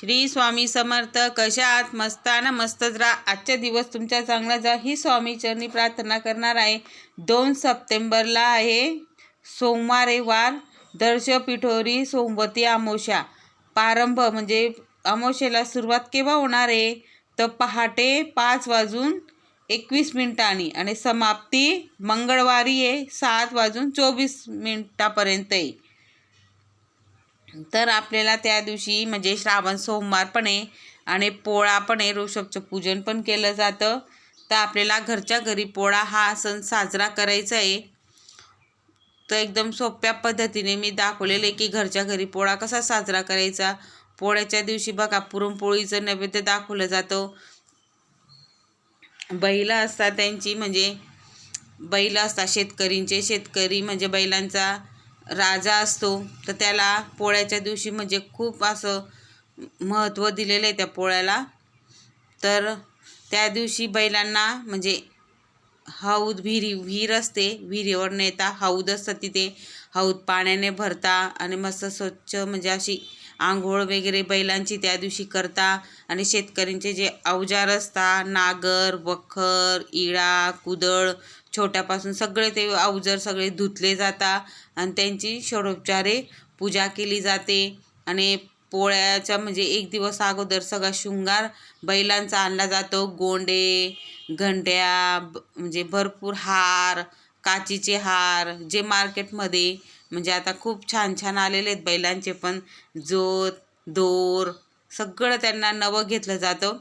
श्री स्वामी समर्थ कशा आहात मस्ताना मस्तच राहा आजचा दिवस तुमच्या चांगला जा. ही स्वामी चरणी प्रार्थना करणार आहे. दोन सप्टेंबरला आहे. सोमवार वार. दर्श पिठोरी सोमवती अमावस्या प्रारंभ म्हणजे अमावस्येला सुरुवात केव्हा होणार आहे? तर पहाटे पाच वाजून एकवीस मिनिटांनी आणि समाप्ती मंगळवारी आहे. सात वाजून चोवीस मिनिटापर्यंत आहे. तर आपल्याला त्या दिवशी म्हणजे श्रावण सोमवार पण आहे आणि पोळा पण आहे ऋषभचं पूजन पण केलं जातं. तर आपल्याला घरच्या घरी पोळा हा सण साजरा करायचा आहे. तर एकदम सोप्या पद्धतीने मी दाखवलेलं आहे की घरच्या घरी पोळा कसा साजरा करायचा. पोळ्याच्या दिवशी बघा पुरणपोळीचं नैवेद्य दाखवलं जातं. बैलं असतात त्यांची म्हणजे बैल असतात शेतकरींचे. शेतकरी म्हणजे बैलांचा राजा असतो तर त्याला पोळ्याच्या दिवशी म्हणजे खूप असं महत्त्व दिलेलं आहे त्या पोळ्याला. तर त्या दिवशी बैलांना म्हणजे हौद विहिरी विहीर असते विहिरीवर नेता हौद असतं तिथे. हौद पाण्याने भरता आणि मस्त स्वच्छ म्हणजे अशी आंघोळ वगैरे बैलांची त्या दिवशी करता. आणि शेतकऱ्यांचे जे अवजार असतात नागर वखर इळा कुदळ छोट्यापासून सगळे ते अवजर सगळे धुतले जातात आणि त्यांची षडोपचारे पूजा केली जाते. आणि पोळ्याच्या म्हणजे एक दिवस अगोदर सगळा शृंगार बैलांचा आणला जातो. गोंडे घंट्या म्हणजे भरपूर हार काचीचे हार जे मार्केटमध्ये म्हणजे आता खूप छान छान आलेले आहेत बैलांचे पण. जोत दोर सगळं त्यांना नवं घेतलं जातं.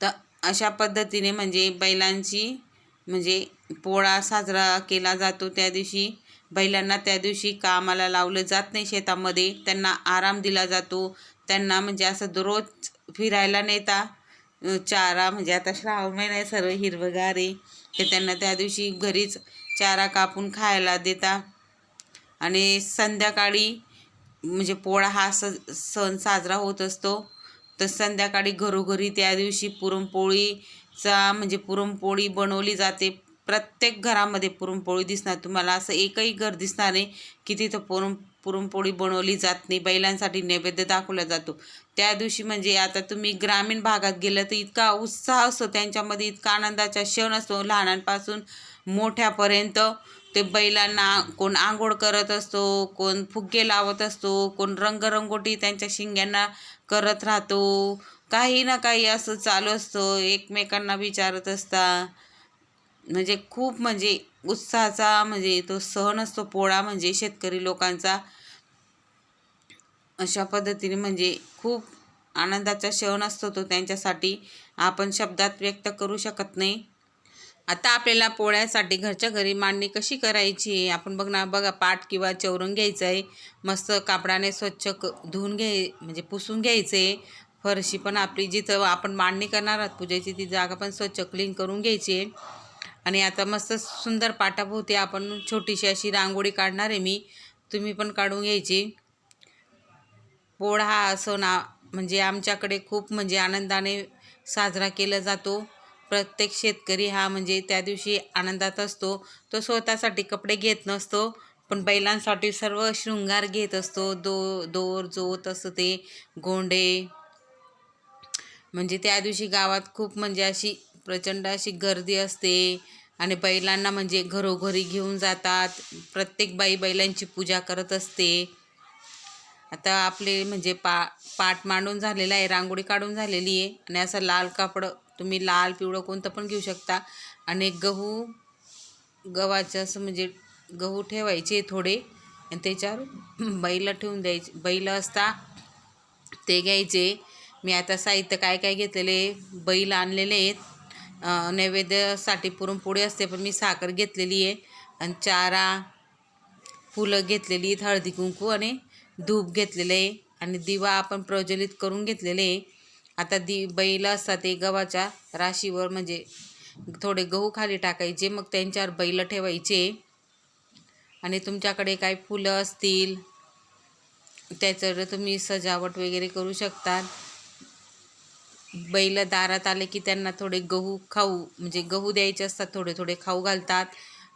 तर अशा पद्धतीने म्हणजे बैलांची म्हणजे पोळा साजरा केला जातो त्या दिवशी. बैलांना त्या दिवशी कामाला लावलं जात नाही शेतामध्ये. त्यांना आराम दिला जातो. त्यांना म्हणजे असं दररोज फिरायला नेता चारा म्हणजे आता श्रावण महिना आहे सर्व हिरवगार आहे. ते त्यांना त्या दिवशी घरीच चारा कापून खायला देता. आणि संध्याकाळी म्हणजे पोळा हा स सण साजरा होत असतो. तर संध्याकाळी घरोघरी त्या दिवशी पुरणपोळी चा म्हणजे पुरणपोळी बनवली जाते. प्रत्येक घरामध्ये पुरणपोळी दिसणार. तुम्हाला असं एकही घर दिसणार नाही की तिथं पुरण पुरणपोळी बनवली जात नाही. बैलांसाठी नैवेद्य दाखवला जातो. त्या दिवशी म्हणजे आता तुम्ही ग्रामीण भागात गेलं तर इतका उत्साह असतो. त्यांच्यामध्ये इतका आनंदाचा क्षण असतो. लहानांपासून मोठ्यापर्यंत ते बैलांना कोण आंघोळ करत असतो कोण फुगे लावत असतो कोण रंगरंगोटी त्यांच्या शिंग्यांना करत राहतो. काही ना काही असं चालू असतं एकमेकांना विचारत असता. म्हणजे खूप म्हणजे उत्साहाचा म्हणजे तो सण असतो पोळा म्हणजे शेतकरी लोकांचा. अशा पद्धतीने म्हणजे खूप आनंदाचा क्षण असतो तो त्यांच्यासाठी. आपण शब्दात व्यक्त करू शकत नाही. आता आपल्याला पोळ्यासाठी घरच्या घरी मांडणी कशी करायची? आहे आपण बघ ना बघा पाट किंवा चौरंग घ्यायचं आहे मस्त कापडाने स्वच्छ क धुवून घ्याय म्हणजे पुसून घ्यायचं. आहे फरशी पण आपली जिथं आपण मांडणी करणार आहात पूजेची ती जागा पण स्वच्छ क्लीन करून घ्यायची. आहे आणि आता मस्त सुंदर पाटाभोवती आपण छोटीशी अशी रांगोळी काढणार आहे मी. तुम्ही पण काढून घ्यायची. पोळा हा सण ना म्हणजे आमच्याकडे खूप म्हणजे आनंदाने साजरा केला जातो. प्रत्येक शेतकरी हा म्हणजे त्या दिवशी आनंदात असतो. तो स्वतःसाठी कपडे घेत नसतो. पण बैलांसाठी सर्व शृंगार घेत असतो. दो दोर जोत असतं ते गोंडे. म्हणजे त्या दिवशी गावात खूप म्हणजे अशी प्रचंड अशी गर्दी असते. आणि बैलांना म्हणजे घरोघरी घेऊन जातात. प्रत्येक बाई बैलांची पूजा करत असते. आता आपले म्हणजे पा पाट मांडून झालेला आहे. रांगोळी काढून झालेली आहे. आणि असं लाल कापड तुम्ही लाल पिवळं कोणतं पण घेऊ शकता. आणि गहू गव्हाचं असं म्हणजे गहू ठेवायचे थोडे. आणि त्याच्यावर बैल ठेवून द्यायचे. बैल असता ते घ्यायचे. मी आता साहित्य काय काय घेतलेले बैल आणलेले आहेत. नैवेद्यासाठी पुरणपोळी असते पण मी साखर घेतलेली आहे. आणि चारा फुलं घेतलेली आहेत हळदी कुंकू आणि धूप घेतलेलं आहे. आणि दिवा आपण प्रज्वलित करून घेतलेले आहे. आता दि बैल असतात ते गव्हाच्या राशीवर म्हणजे थोडे गहू खाली टाकायचे मग त्यांच्यावर बैल ठेवायचे. आणि तुमच्याकडे काय फुलं असतील त्याचं तुम्ही सजावट वगैरे करू शकता बैल दारात आले की त्यांना थोडे गहू खाऊ म्हणजे गहू द्यायचे असतात थोडे थोडे खाऊ घालतात.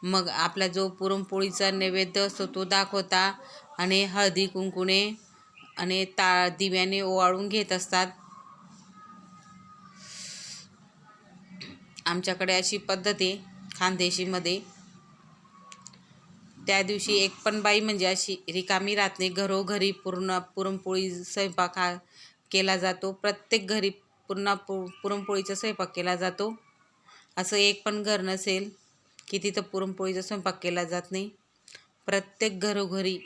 मग आपला जो पुरणपोळीचा नैवेद्य असतो तो दाखवता. आणि हळदी कुंकुणे आणि ता दिव्याने ओवाळून घेत असतात. आमच्याकडे अशी पद्धत आहे खानदेशीमध्ये. त्या दिवशी एक पण बाई म्हणजे अशी रिकामी राहत नाही. घरोघरी पूर्ण पुरणपोळी स्वयंपाक हा केला जातो. प्रत्येक घरी पूर्ण पु पुरणपोळीचा स्वयंपाक केला जातो. असं एक पण घर नसेल की तिथं पुरणपोळीचा स्वयंपाक केला जात नाही. प्रत्येक घरोघरी.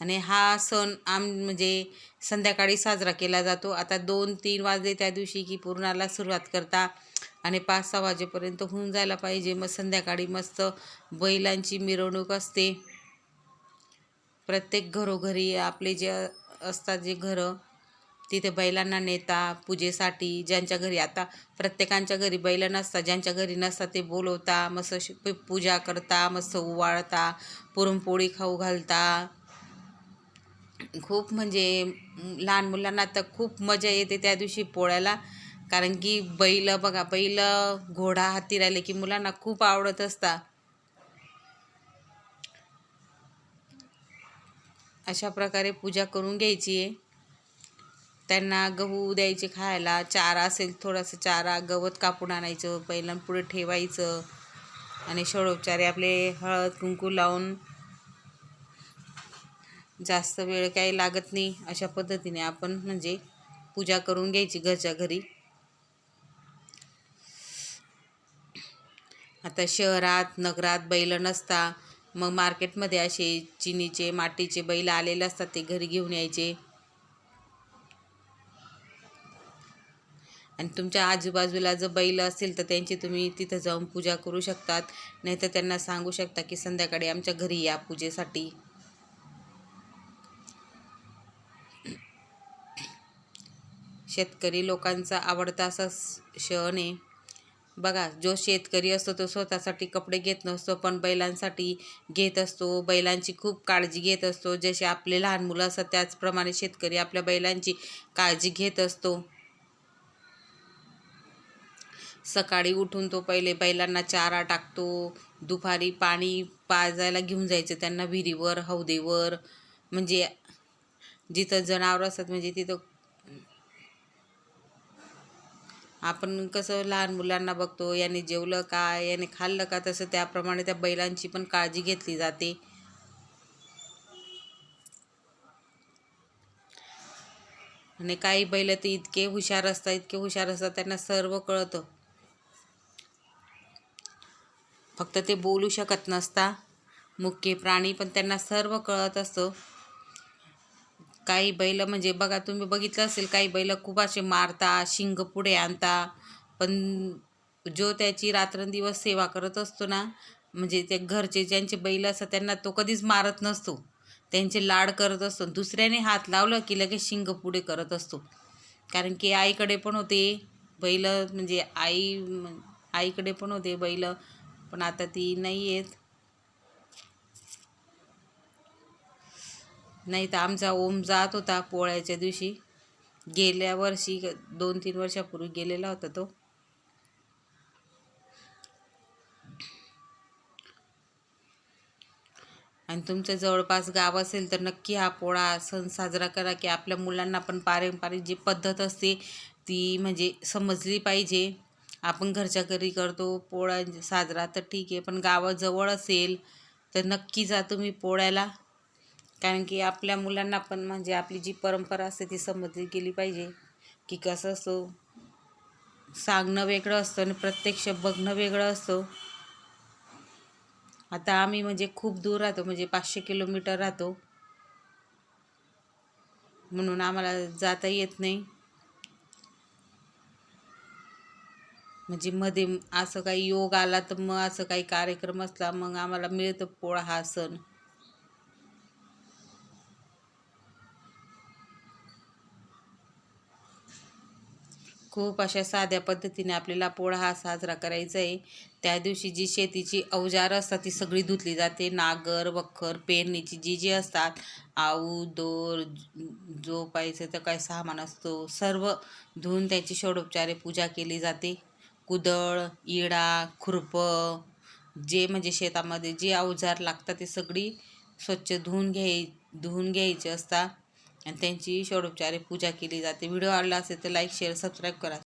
आणि हा सण आम म्हणजे संध्याकाळी साजरा केला जातो. आता दोन तीन वाजले त्या दिवशी की पूर्णाला सुरुवात करता आणि पाच सहा वाजेपर्यंत होऊन जायला पाहिजे. मग संध्याकाळी मस्त बैलांची मिरवणूक असते. प्रत्येक घरोघरी आपले जे असतात जे घरं तिथे बैलांना नेता पूजेसाठी ज्यांच्या घरी आता प्रत्येकांच्या घरी बैल नसतात ज्यांच्या घरी नसतात ते बोलवता मस्त पूजा करता मस्त उवाळता पुरणपोळी खाऊ घालता. खूप म्हणजे लहान मुलांना तर खूप मजा येते त्या दिवशी पोळ्याला. कारण की बैल बघा बैल घोडा हाती राहिले की मुलांना खूप आवडत असता. अशा प्रकारे पूजा करून घ्यायची आहे. त्यांना गहू द्यायचे खायला चारा असेल थोडासा चारा गवत कापून आणायचं बैलांपुढे ठेवायचं आणि षडोपचारे आपले हळद कुंकू लावून जास्त वेळ काही लागत नाही अशा पद्धतीने आपण म्हणजे पूजा करून घ्यायची घरच्या घरी. आता शहरात नगरात बैल नसता मग मार्केटमध्ये असे चिनीचे मातीचे बैल आलेले असतात ते घरी घेऊन यायचे. आणि तुमच्या आजूबाजूला जर बैल असतील तर त्यांची तुम्ही तिथं जाऊन पूजा करू शकतात. नाहीतर त्यांना सांगू शकता की संध्याकाळी आमच्या घरी या पूजेसाठी. शेतकरी लोकांचा आवडता असा सण आहे. बघा जो शेतकरी असतो तो स्वतःसाठी कपडे घेत नसतो पण बैलांसाठी घेत असतो. बैलांची खूप काळजी घेत असतो. जसे आपले लहान मुलं असतात त्याचप्रमाणे शेतकरी आपल्या बैलांची काळजी घेत असतो. सकाळी उठून तो पहिले बैलांना चारा टाकतो. दुपारी पाणी पाजायला घेऊन जायचं त्यांना विहिरीवर हौदेवर. म्हणजे जिथं जनावरं असतात म्हणजे तिथं आपण कसं लहान मुलांना बघतो याने जेवलं का याने खाल्लं का तसं त्याप्रमाणे त्या बैलांची पण काळजी घेतली जाते. आणि काही बैल तर इतके हुशार असतात इतके हुशार असतात त्यांना सर्व कळतं. फक्त ते बोलू शकत नसता. मुख्य प्राणी पण त्यांना सर्व कळत असतं. काही बैल म्हणजे बघा तुम्ही बघितलं असेल काही बैल खूप असे मारता शिंग पुढे आणता. पण जो त्याची रात्रंदिवस सेवा करत असतो ना म्हणजे ते घरचे ज्यांचे बैल असतात त्यांना तो कधीच मारत नसतो. त्यांचे लाड करत असतो. दुसऱ्याने हात लावलं की लगेच शिंग पुढे करत असतो. कारण की आईकडे पण होते बैल म्हणजे आई आईकडे पण होते बैल. पण आता ती नाही आहेत नाही तर आमचा ओम जात होता पोळ्याच्या दिवशी. गेल्या वर्षी दोन तीन वर्षापूर्वी गेलेला होता तो. आणि तुमच्या जवळपास गाव असेल तर नक्की हा पोळा सण साजरा करा की आपल्या मुलांना पण पारंपरिक जी पद्धत असते ती म्हणजे समजली पाहिजे. आपण घरच्या घरी करतो पोळा साजरा तर ठीक आहे पण गावाजवळ असेल तर नक्की जा तुम्ही पोळ्याला. कारण की आपल्या मुलांना पण म्हणजे आपली जी परंपरा असते ती समजली गेली पाहिजे. की कसं असतो सांगणं वेगळं असतं आणि प्रत्यक्ष बघणं वेगळं असतं. आता आम्ही म्हणजे खूप दूर राहतो म्हणजे पाचशे किलोमीटर राहतो. म्हणून आम्हाला जाता येत नाही. म्हणजे मध्ये असं काही योग आला तर मग असं काही कार्यक्रम असला मग आम्हाला मिळतं पोळा हा सण. खूप अशा साध्या पद्धतीने आपल्याला पोळा हा साजरा करायचा आहे त्या दिवशी जी शेतीची अवजारं असतात ती सगळी धुतली जाते. नागर वखर पेरणीची जी जी असतात आऊ दोर जो पाहिजे तर काय सामान असतो सर्व धुवून त्याची षडोपचारे पूजा केली जाते. कुदळ इडा खुरपं जे म्हणजे शेतामध्ये जे अवजार लागतात ते सगळी स्वच्छ धुवून घ्याय धुवून घ्यायचे असतात. आणि त्यांची षडोपचारे पूजा केली जाते. व्हिडिओ आवडला असेल तर लाईक शेअर सबस्क्राईब करा.